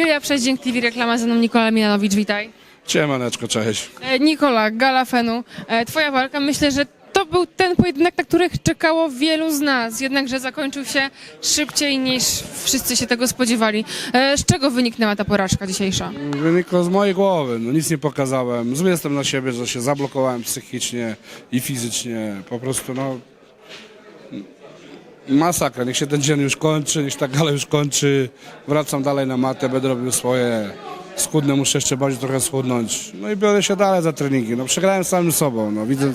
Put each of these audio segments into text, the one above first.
Julia Przeździęk, TV Reklama, ze mną Nikola Milanowicz, witaj. Ciemaneczko, cześć. E, Nikola, Gala Fenu, e, twoja walka, myślę, że to był ten pojedynek, na który czekało wielu z nas, jednakże zakończył się szybciej niż wszyscy się tego spodziewali. E, Z czego wyniknęła ta porażka dzisiejsza? Wynikło z mojej głowy, no nic nie pokazałem. Zły jestem na siebie, że się zablokowałem psychicznie i fizycznie. Po prostu no... Masakra, niech się ten dzień już kończy, niech ta gala już kończy. Wracam dalej na matę, będę robił swoje. Schudnę, muszę jeszcze bardziej trochę schudnąć. No i biorę się dalej za treningi. No przegrałem samym sobą, no widzę...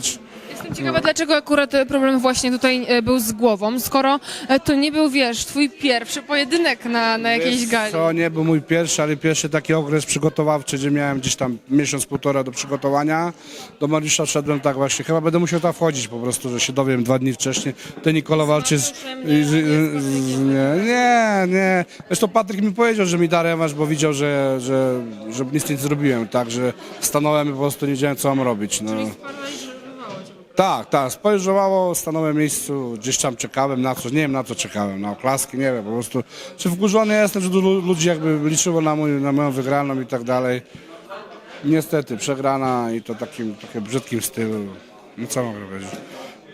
Jestem ciekawa, dlaczego akurat e, problem właśnie tutaj e, był z głową, skoro e, to nie był, wiesz, twój pierwszy pojedynek na, na jakiejś gali. To nie był mój pierwszy, ale pierwszy taki okres przygotowawczy, gdzie miałem gdzieś tam miesiąc, półtora do przygotowania. Do Mariusza wszedłem tak właśnie. Chyba będę musiał tam wchodzić po prostu, że się dowiem dwa dni wcześniej. Ty Nikola walczy z... z, z nie, nie, nie. Zresztą Patryk mi powiedział, że mi da rewanż, bo widział, że, że, że nic nie zrobiłem. Tak, że stanąłem i po prostu nie wiedziałem, co mam robić. No. Tak, tak, spojrzało, stanąłem w miejscu, gdzieś tam czekałem na coś, nie wiem na co czekałem, na oklaski, nie wiem, po prostu, czy wkurzony jestem, dużo ludzi jakby liczyło na, mój, na moją wygraną i tak dalej. Niestety, przegrana i to takim trochę brzydkim stylu, no co mogę powiedzieć.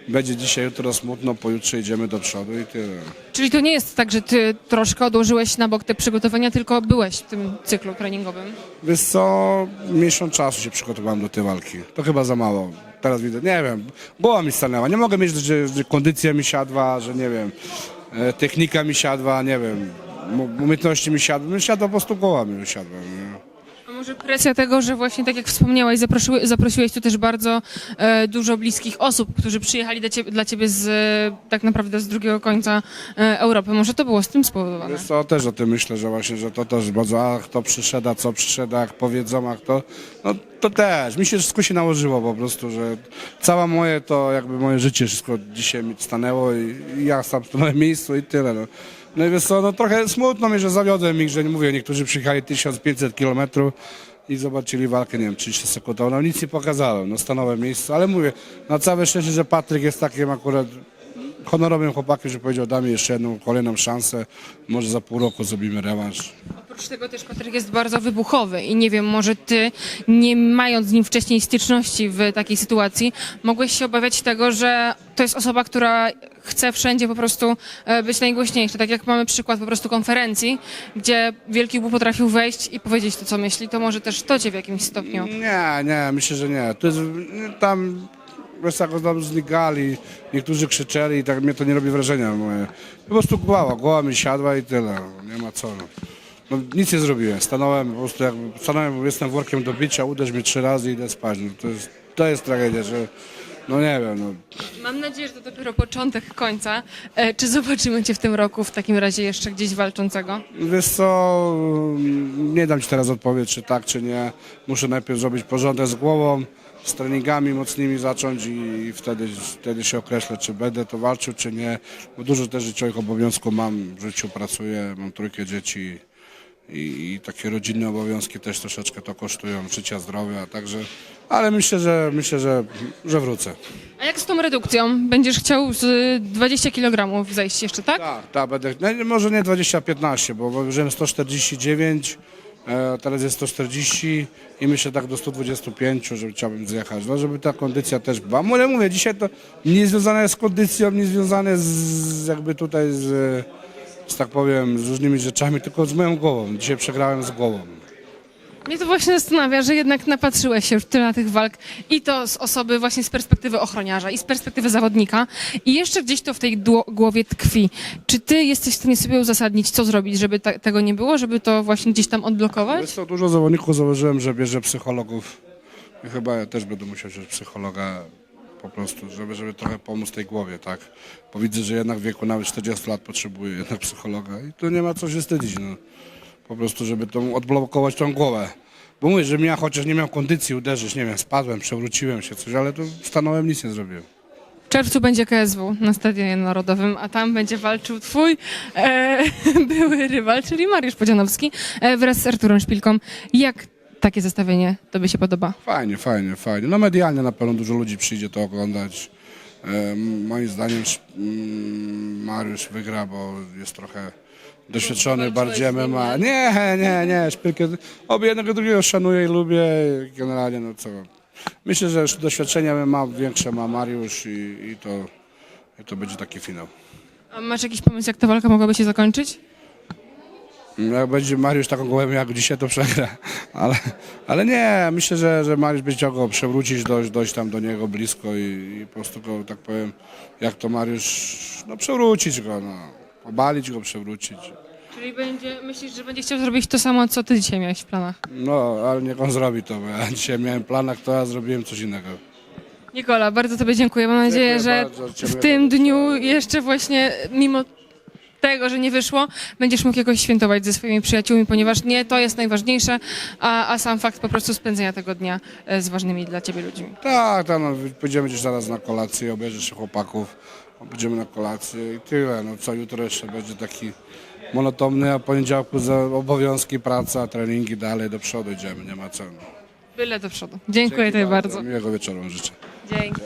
Będzie dzisiaj, jutro smutno, pojutrze idziemy do przodu i tyle. Czyli to nie jest tak, że ty troszkę odłożyłeś na bok te przygotowania, tylko byłeś w tym cyklu treningowym. Wiesz co, miesiąc czasu się przygotowałem do tej walki. To chyba za mało. Teraz widzę, nie wiem, głowa mi stanęła. Nie mogę mieć, że, że kondycja mi siadła, że nie wiem, e, technika mi siadła, nie wiem, mu- umiejętności mi siadły. Mi siadła po prostu głowa mi siadła. Nie? Może presja tego, że właśnie tak jak wspomniałaś, zaprosiłeś, zaprosiłeś tu też bardzo e, dużo bliskich osób, którzy przyjechali do ciebie, dla ciebie z, e, tak naprawdę z drugiego końca e, Europy. Może to było z tym spowodowane? Wiesz co, też o tym myślę, że właśnie, że to też bardzo, a kto przyszedł, co przyszedł, jak powiedzą, a kto, no to też. Mi się wszystko się nałożyło po prostu, że całe moje to jakby moje życie wszystko dzisiaj mi stanęło i, i ja sam stanąłem w miejscu i tyle. No. No i wiesz co, no trochę smutno mi, że zawiodłem ich, że nie mówię, niektórzy przyjechali 1500 kilometrów i zobaczyli walkę, nie wiem, 30 sekund, no nic nie pokazałem, no stanąłem w miejscu, ale mówię, na całe szczęście, że Patryk jest takim akurat honorowym chłopakiem, że powiedział, damy jeszcze jedną, kolejną szansę, może za pół roku zrobimy rewanż. Oprócz tego też Patryk jest bardzo wybuchowy i nie wiem, może ty, nie mając z nim wcześniej styczności w takiej sytuacji, mogłeś się obawiać tego, że to jest osoba, która chce wszędzie po prostu e, być najgłośniejsza. Tak jak mamy przykład po prostu konferencji, gdzie Wielki Bóg potrafił wejść i powiedzieć to, co myśli, to może też to cię w jakimś stopniu. Nie, nie, myślę, że nie. To jest, tam, wiesz, jak tam znikali, niektórzy krzyczeli i tak mnie to nie robi wrażenia. Po prostu głowa, głowa mi siadła i tyle, nie ma co. No. No, nic nie zrobiłem, stanąłem po prostu, jak, stanąłem, jestem workiem do bicia, uderz mnie trzy razy i idę spać. No, to, jest, to jest tragedia, że, no nie wiem, no. Mam nadzieję, że to dopiero początek końca. E, Czy zobaczymy cię w tym roku w takim razie jeszcze gdzieś walczącego? Wiesz co, nie dam ci teraz odpowiedź, czy tak, czy nie. Muszę najpierw zrobić porządek z głową, z treningami mocnymi zacząć i wtedy, wtedy się określę, czy będę to walczył, czy nie. Bo dużo też życiowych obowiązków mam, w życiu pracuję, mam trójkę dzieci i, i takie rodzinne obowiązki też troszeczkę to kosztują, życia, zdrowia, także, ale myślę, że myślę, że, że wrócę. A jak z tą redukcją? Będziesz chciał z 20 kg zejść jeszcze, tak? Tak, tak, będę, no, nie, może nie 20-15, bo ważyłem 149, e, teraz jest 140 i myślę tak do 125, żeby chciałbym zjechać, no, żeby ta kondycja też była. Ale mówię, dzisiaj to nie związane jest z kondycją, nie związane z jakby tutaj z, z tak powiem, z różnymi rzeczami, tylko z moją głową. Dzisiaj przegrałem z głową. Mnie to właśnie zastanawia, że jednak napatrzyłeś się już tyle na tych walk i to z osoby właśnie z perspektywy ochroniarza i z perspektywy zawodnika i jeszcze gdzieś to w tej głowie tkwi. Czy ty jesteś w stanie sobie uzasadnić, co zrobić, żeby ta- tego nie było, żeby to właśnie gdzieś tam odblokować? Jest to dużo zawodników, założyłem, że bierze psychologów. I chyba ja też będę musiał wziąć psychologa po prostu, żeby, żeby trochę pomóc tej głowie, tak? Bo widzę, że jednak w wieku nawet 40 lat potrzebuję jednak psychologa i tu nie ma co się wstydzić, no. Po prostu, żeby tą, odblokować tą głowę. Bo mówię, że ja chociaż nie miał kondycji uderzyć, nie wiem, spadłem, przewróciłem się, coś, ale tu stanąłem, nic nie zrobiłem. W czerwcu będzie KSW na Stadionie Narodowym, a tam będzie walczył twój e, były rywal, czyli Mariusz Podzianowski e, wraz z Arturem Szpilką. Jak takie zestawienie tobie się podoba? Fajnie, fajnie, fajnie. No medialnie na pewno dużo ludzi przyjdzie to oglądać. E, moim zdaniem mm, Mariusz wygra, bo jest trochę doświadczony bardziej MMA. nie? Nie, nie, nie, szpilkę. Obie jednego drugiego szanuję i lubię. Generalnie, no co. Myślę, że już doświadczenia ma większe ma Mariusz i, i, to, i to będzie taki finał. A masz jakiś pomysł, jak ta walka mogłaby się zakończyć? Jak będzie Mariusz taką gołębią jak dzisiaj, to przegra. Ale, ale nie, myślę, że, że Mariusz będzie chciał go przewrócić, dojść, dojść tam do niego blisko i, i po prostu go, tak powiem, jak to Mariusz, no przewrócić go, no. Obalić go, przewrócić. Czyli będzie, myślisz, że będzie chciał zrobić to samo, co ty dzisiaj miałeś w planach? No, ale niech on zrobi to, bo ja dzisiaj miałem plan, a to ja zrobiłem coś innego. Nikola, bardzo Tobie dziękuję. Mam nadzieję, że bardzo, w tym dniu jeszcze właśnie, mimo tego, że nie wyszło, będziesz mógł jakoś świętować ze swoimi przyjaciółmi, ponieważ nie to jest najważniejsze, a, a sam fakt po prostu spędzenia tego dnia e, z ważnymi dla Ciebie ludźmi. Tak, tak, no, pójdziemy gdzieś zaraz na kolację, obejrzeć się chłopaków, pójdziemy na kolację i tyle. No co, jutro jeszcze będzie taki monotonny, a poniedziałku za obowiązki, praca, treningi, dalej do przodu idziemy, nie ma co. Byle do przodu. Dziękuję Tobie bardzo. Miłego wieczoru życzę. Dzięki.